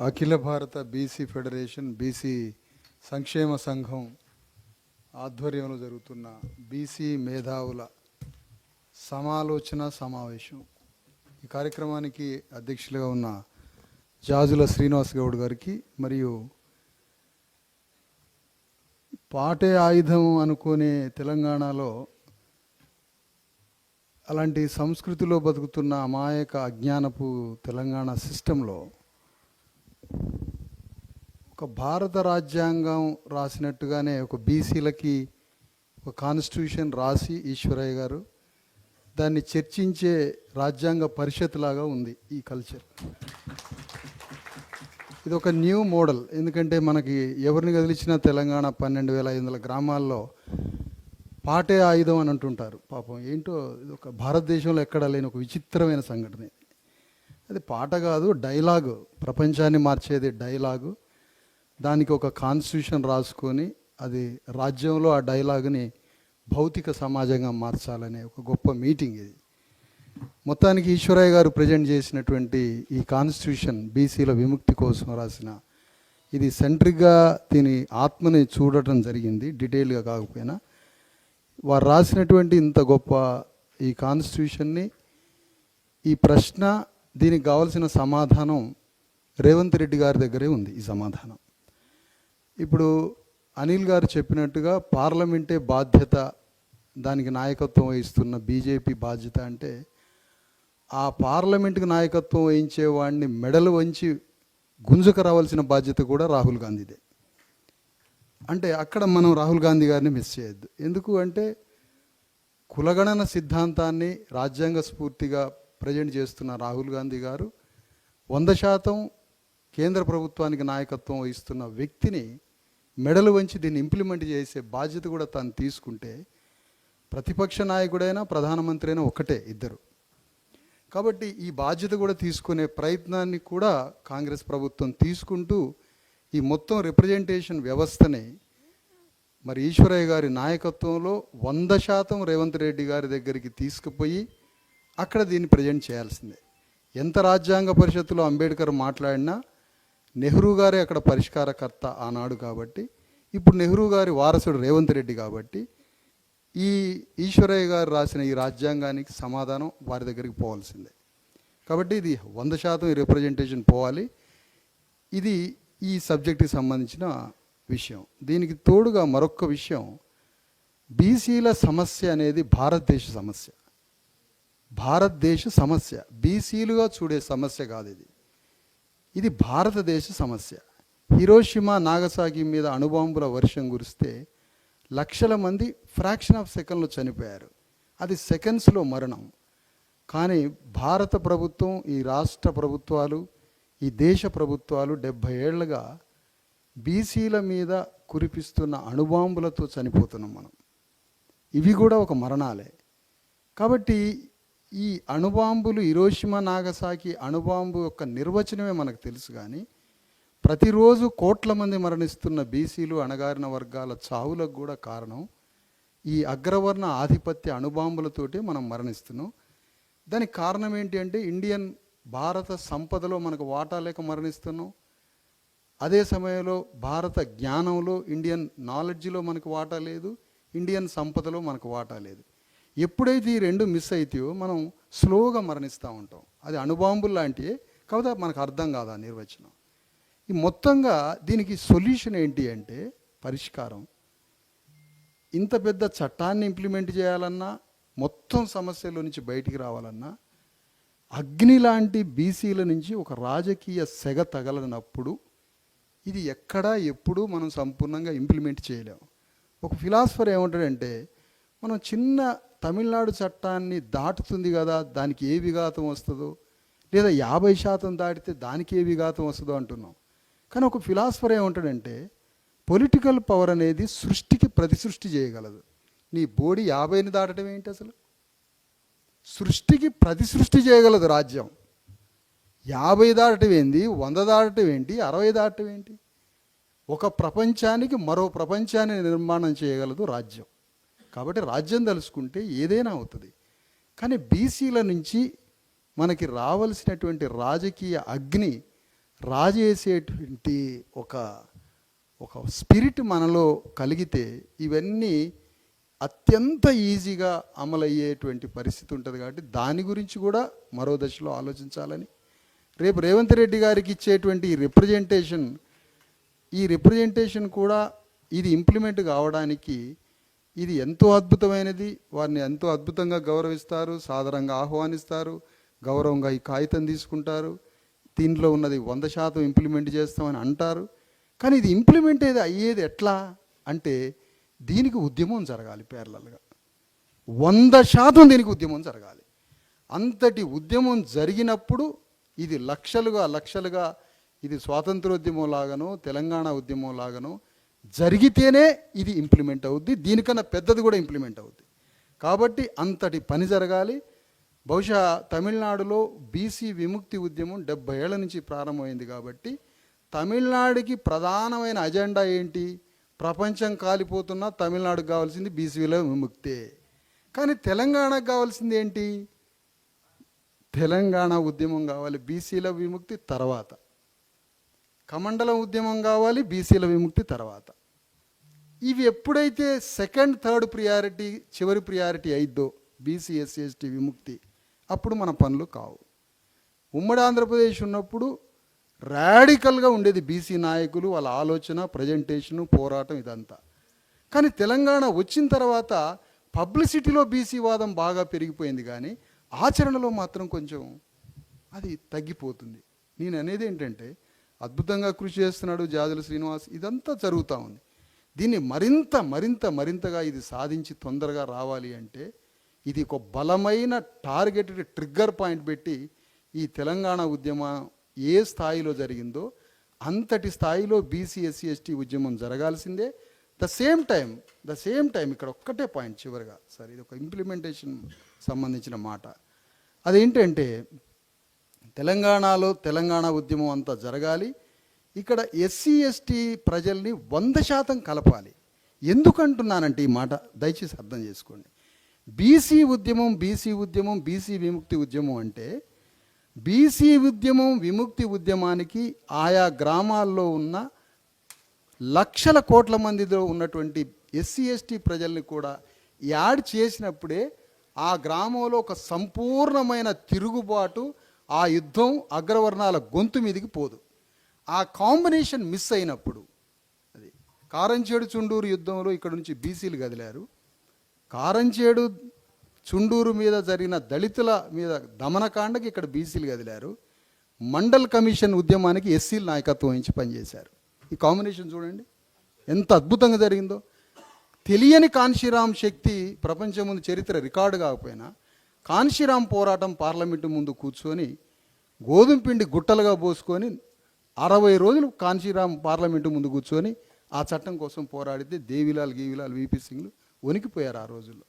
అఖిల భారత BC federation BC సంక్షేమ సంఘం ఆధ్వర్యంలో జరుగుతున్న బీసీ మేధావుల సమాలోచన సమావేశం. ఈ కార్యక్రమానికి అధ్యక్షులుగా ఉన్న జాజుల శ్రీనివాస్ గౌడ్ గారికి మరియు పాటే ఆయుధం అనుకునే తెలంగాణలో అలాంటి సంస్కృతిలో బతుకుతున్న అమాయక అజ్ఞానపు తెలంగాణ సిస్టంలో ఒక భారత రాజ్యాంగం రాసినట్టుగానే ఒక బీసీలకి ఒక కాన్స్టిట్యూషన్ రాసి ఈశ్వరయ్య గారు దాన్ని చర్చించే రాజ్యాంగ పరిషత్ లాగా ఉంది ఈ కల్చర్. ఇది ఒక న్యూ మోడల్. ఎందుకంటే మనకి ఎవరిని కదిలించినా తెలంగాణ పన్నెండు వేల ఐదు వందల గ్రామాల్లో పాటే ఆయుధం అని అంటుంటారు. పాపం ఏంటో ఇది ఒక భారతదేశంలో ఎక్కడా లేని ఒక విచిత్రమైన సంఘటన. ఇది అది పాట కాదు డైలాగు. ప్రపంచాన్ని మార్చేది డైలాగు. దానికి ఒక కాన్స్టిట్యూషన్ రాసుకొని అది రాజ్యంలో ఆ డైలాగుని భౌతిక సమాజంగా మార్చాలనే ఒక గొప్ప మీటింగ్ ఇది. మొత్తానికి ఈశ్వరయ్య గారు ప్రజెంట్ చేసినటువంటి ఈ కాన్స్టిట్యూషన్ బీసీల విముక్తి కోసం రాసిన ఇది సెంట్రిక్గా దీని ఆత్మని చూడటం జరిగింది డీటెయిల్గా కాకపోయినా. వారు రాసినటువంటి ఇంత గొప్ప ఈ కాన్స్టిట్యూషన్ని ఈ ప్రశ్న దీనికి కావాల్సిన సమాధానం రేవంత్ రెడ్డి గారి దగ్గరే ఉంది ఈ సమాధానం. ఇప్పుడు అనిల్ గారు చెప్పినట్టుగా పార్లమెంటే బాధ్యత దానికి నాయకత్వం వహిస్తున్న బీజేపీ బాధ్యత అంటే ఆ పార్లమెంటుకు నాయకత్వం వహించే వాడిని మెడలు వంచి గుంజుకు రావాల్సిన బాధ్యత కూడా రాహుల్ గాంధీదే. అంటే అక్కడ మనం రాహుల్ గాంధీ గారిని మిస్ చేయొద్దు. ఎందుకు అంటే కులగణన సిద్ధాంతాన్ని రాజ్యాంగ స్ఫూర్తిగా ప్రజెంట్ చేస్తున్న రాహుల్ గాంధీ గారు వంద శాతం కేంద్ర ప్రభుత్వానికి నాయకత్వం వహిస్తున్న వ్యక్తిని మెడలు వంచి దీన్ని ఇంప్లిమెంట్ చేసే బాధ్యత కూడా తను తీసుకుంటే ప్రతిపక్ష నాయకుడైనా ప్రధానమంత్రి అయినా ఒకటే ఇద్దరు. కాబట్టి ఈ బాధ్యత కూడా తీసుకునే ప్రయత్నాన్ని కూడా కాంగ్రెస్ ప్రభుత్వం తీసుకుంటూ ఈ మొత్తం రిప్రజెంటేషన్ వ్యవస్థని మరి ఈశ్వరయ్య గారి నాయకత్వంలో వంద శాతం రేవంత్ రెడ్డి గారి దగ్గరికి తీసుకుపోయి అక్కడ దీన్ని ప్రజెంట్ చేయాల్సిందే. ఎంత రాజ్యాంగ పరిషత్తులో అంబేద్కర్ మాట్లాడినా నెహ్రూ గారే అక్కడ పరిష్కారకర్త ఆనాడు కాబట్టి ఇప్పుడు నెహ్రూ గారి వారసుడు రేవంత్ రెడ్డి కాబట్టి ఈ ఈశ్వరయ్య గారు రాసిన ఈ రాజ్యాంగానికి సమాధానం వారి దగ్గరికి పోవాల్సిందే. కాబట్టి ఇది వంద శాతం రిప్రజెంటేషన్ పోవాలి. ఇది ఈ సబ్జెక్టుకి సంబంధించిన విషయం. దీనికి తోడుగా మరొక విషయం బీసీల సమస్య అనేది భారతదేశ సమస్య. భారతదేశ సమస్య బీసీలుగా చూడే సమస్య కాదు ఇది. ఇది భారతదేశ సమస్య. హిరోషిమా నాగసాకి మీద అణుబాంబుల వర్షం కురిస్తే లక్షల మంది ఫ్రాక్షన్ ఆఫ్ సెకండ్లో చనిపోయారు. అది సెకండ్స్లో మరణం. కానీ భారత ప్రభుత్వం ఈ రాష్ట్ర ప్రభుత్వాలు ఈ దేశ ప్రభుత్వాలు డెబ్భై ఏళ్ళుగా బీసీల మీద కురిపిస్తున్న అణుబాంబులతో చనిపోతున్నాం మనం. ఇవి కూడా ఒక మరణాలే. కాబట్టి ఈ అణుబాంబులు ఇరోషిమా నాగసాకి అణుబాంబు యొక్క నిర్వచనమే మనకు తెలుసు కానీ ప్రతిరోజు కోట్ల మంది మరణిస్తున్న బీసీలు అణగారిన వర్గాల చావులకు కూడా కారణం ఈ అగ్రవర్ణ ఆధిపత్య అణుబాంబులతోటి మనం మరణిస్తున్నాం. దానికి కారణం ఏంటి అంటే ఇండియన్ భారత సంపదలో మనకు వాటా లేక మరణిస్తున్నాం. అదే సమయంలో భారత జ్ఞానంలో ఇండియన్ నాలెడ్జ్లో మనకు వాటా లేదు ఇండియన్ సంపదలో మనకు వాటా లేదు. ఎప్పుడైతే ఈ రెండు మిస్ అవుతాయో మనం స్లోగా మరణిస్తూ ఉంటాం. అది అణుబాంబులు లాంటివి కాకపోతే మనకు అర్థం కాదు ఆ నిర్వచనం. ఈ మొత్తంగా దీనికి సొల్యూషన్ ఏంటి అంటే పరిష్కారం. ఇంత పెద్ద చట్టాన్ని ఇంప్లిమెంట్ చేయాలన్నా మొత్తం సమస్యల నుంచి బయటికి రావాలన్నా అగ్ని లాంటి బీసీల నుంచి ఒక రాజకీయ సెగ తగలనప్పుడు ఇది ఎక్కడా ఎప్పుడూ మనం సంపూర్ణంగా ఇంప్లిమెంట్ చేయలేము ఒక ఫిలాసఫర్ ఏమంటాడంటే మనం చిన్న తమిళనాడు చట్టాన్ని దాటుతుంది కదా దానికి ఏ విఘాతం వస్తుందో? లేదా యాభై శాతం దాటితే దానికి ఏ విఘాతం వస్తుందో అంటున్నాం. కానీ ఒక ఫిలాసఫర్ ఏమంటాడంటే పొలిటికల్ పవర్ అనేది సృష్టికి ప్రతి సృష్టి చేయగలదు. నీ బోడి యాభైని దాటడం ఏంటి అసలు? సృష్టికి ప్రతి సృష్టి చేయగలదు రాజ్యం. యాభై దాటం ఏంది? వంద దాటం ఏంటి? అరవై దాటం ఏంటి? ఒక ప్రపంచానికి మరో ప్రపంచాన్ని నిర్మాణం చేయగలదు రాజ్యం. కాబట్టి రాజ్యం తలుసుకుంటే ఏదైనా అవుతుంది. కానీ బీసీల నుంచి మనకి రావలసినటువంటి రాజకీయ అగ్ని రాజేసేటువంటి ఒక ఒక స్పిరిట్ మనలో కలిగితే ఇవన్నీ అత్యంత ఈజీగా అమలయ్యేటువంటి పరిస్థితి ఉంటుంది కాబట్టి దాని గురించి కూడా మరో దశలో ఆలోచించాలని. రేపు రేవంత్ రెడ్డి గారికి ఇచ్చేటువంటి రిప్రజెంటేషన్ ఈ రిప్రజెంటేషన్ కూడా ఇది ఇంప్లిమెంట్ కావడానికి ఇది ఎంతో అద్భుతమైనది. వారిని ఎంతో అద్భుతంగా గౌరవిస్తారు సాధారణంగా ఆహ్వానిస్తారు గౌరవంగా ఈ కాగితం తీసుకుంటారు. దీంట్లో ఉన్నది వంద శాతం ఇంప్లిమెంట్ చేస్తామని అంటారు. కానీ ఇది ఇంప్లిమెంట్ ఏది అయ్యేది ఎట్లా అంటే దీనికి ఉద్యమం జరగాలి పేర్లలుగా. వంద శాతం దీనికి ఉద్యమం జరగాలి. అంతటి ఉద్యమం జరిగినప్పుడు ఇది లక్షలుగా లక్షలుగా ఇది స్వాతంత్రోద్యమం లాగానో తెలంగాణ ఉద్యమం లాగానో జరిగితేనే ఇది ఇంప్లిమెంట్ అవుద్ది దీనికన్నా పెద్దది కూడా ఇంప్లిమెంట్ అవుద్ది. కాబట్టి అంతటి పని జరగాలి. బహుశా తమిళనాడులో బీసీ విముక్తి ఉద్యమం డెబ్బై ఏళ్ళ నుంచి ప్రారంభమైంది కాబట్టి తమిళనాడుకి ప్రధానమైన అజెండా ఏంటి? ప్రపంచం కాలిపోతున్నా తమిళనాడుకు కావాల్సింది బీసీలో విముక్తే. కానీ తెలంగాణకు కావాల్సింది ఏంటి? తెలంగాణ ఉద్యమం కావాలి బీసీల విముక్తి తర్వాత. కమండల ఉద్యమం కావాలి బీసీల విముక్తి తర్వాత. ఇవి ఎప్పుడైతే సెకండ్ థర్డ్ ప్రియారిటీ చివరి ప్రియారిటీ అయిద్దో బీసీ ఎస్సీ ఎస్టీ విముక్తి అప్పుడు మన పనులు కావు. ఉమ్మడి ఆంధ్రప్రదేశ్ ఉన్నప్పుడు రాడికల్గా ఉండేది బీసీ నాయకులు వాళ్ళ ఆలోచన ప్రజెంటేషను పోరాటం ఇదంతా. కానీ తెలంగాణ వచ్చిన తర్వాత పబ్లిసిటీలో బీసీ వాదం బాగా పెరిగిపోయింది కానీ ఆచరణలో మాత్రం కొంచెం అది తగ్గిపోతుంది. నేను అనేది ఏంటంటే అద్భుతంగా కృషి చేస్తున్నాడు జాజుల శ్రీనివాస్. ఇదంతా జరుగుతూ ఉంది. దీన్ని మరింత మరింత మరింతగా ఇది సాధించి తొందరగా రావాలి అంటే ఇది ఒక బలమైన టార్గెటెడ్ ట్రిగ్గర్ పాయింట్ పెట్టి ఈ తెలంగాణ ఉద్యమం ఏ స్థాయిలో జరిగిందో అంతటి స్థాయిలో బీసీ ఎస్సీ ఎస్టీ ఉద్యమం జరగాల్సిందే. The same time the same time ఇక్కడ ఒక్కటే పాయింట్ చివరిగా. సార్ ఇది ఒక ఇంప్లిమెంటేషన్ సంబంధించిన మాట. అదేంటంటే తెలంగాణలో తెలంగాణ ఉద్యమం అంతా జరగాలి. ఇక్కడ ఎస్సీ ఎస్టీ ప్రజల్ని వంద శాతం కలపాలి. ఎందుకంటున్నానంటే ఈ మాట దయచేసి అర్థం చేసుకోండి. బీసీ ఉద్యమం బీసీ ఉద్యమం బీసీ విముక్తి ఉద్యమం అంటే బీసీ ఉద్యమం విముక్తి ఉద్యమానికి ఆయా గ్రామాల్లో ఉన్న లక్షల కోట్ల మందిలో ఉన్నటువంటి ఎస్సీ ఎస్టీ ప్రజల్ని కూడా యాడ్ చేసినప్పుడే ఆ గ్రామంలో ఒక సంపూర్ణమైన తిరుగుబాటు ఆ యుద్ధం అగ్రవర్ణాల గొంతు మీదికి పోదు. ఆ కాంబినేషన్ మిస్ అయినప్పుడు అది కారంచేడు చుండూరు యుద్ధంలో ఇక్కడ నుంచి బీసీలు కదిలారు. కారంచేడు చుండూరు మీద జరిగిన దళితుల మీద దమనకాండకి ఇక్కడ బీసీలు కదిలారు. మండల్ కమిషన్ ఉద్యమానికి ఎస్సీలు నాయకత్వం వహించి పనిచేశారు. ఈ కాంబినేషన్ చూడండి. ఎంత అద్భుతంగా జరిగిందో. తెలియని కాన్షీరామ్ శక్తి ప్రపంచం ముందు చరిత్ర రికార్డు కాకపోయినా కాన్శీరామ్ పోరాటం పార్లమెంటు ముందు కూర్చొని గోధుమ పిండి గుట్టలుగా పోసుకొని అరవై రోజులు కాన్షీరామ్ పార్లమెంటు ముందు కూర్చొని ఆ చట్టం కోసం పోరాడితే దేవిలాల్ గీవిలాల్ విపి సింగ్లు వణికిపోయారు ఆ రోజుల్లో.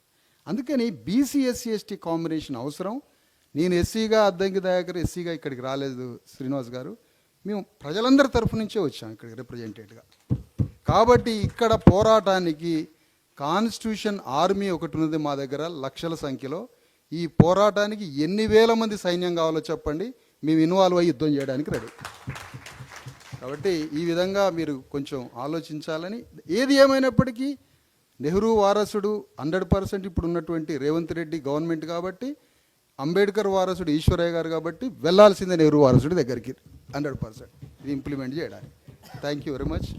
అందుకని బీసీ ఎస్సీ ఎస్టీ కాంబినేషన్ అవసరం. నేను ఎస్సీగా అద్దంకి దయాకర్ ఎస్సీగా ఇక్కడికి రాలేదు శ్రీనివాస్ గారు. మేము ప్రజలందరి తరఫు నుంచే వచ్చాం ఇక్కడికి రిప్రజెంటేటివ్గా కాబట్టి ఇక్కడ పోరాటానికి కాన్స్టిట్యూషన్ ఆర్మీ ఒకటి ఉన్నది మా దగ్గర లక్షల సంఖ్యలో. ఈ పోరాటానికి ఎన్ని వేల మంది సైన్యం కావాలో చెప్పండి. మేము ఇన్వాల్వ్ అయ్యి యుద్ధం చేయడానికి రెడీ. కాబట్టి ఈ విధంగా మీరు కొంచెం ఆలోచించాలని. ఏది ఏమైనప్పటికీ నెహ్రూ వారసుడు హండ్రెడ్ పర్సెంట్ ఇప్పుడు ఉన్నటువంటి రేవంత్ రెడ్డి గవర్నమెంట్ కాబట్టి అంబేద్కర్ వారసుడు ఈశ్వరయ్య గారు కాబట్టి వెళ్ళాల్సిందే నెహ్రూ వారసుడి దగ్గరికి హండ్రెడ్ పర్సెంట్ ఇది ఇంప్లిమెంట్ చేయడానికి. Thank you very much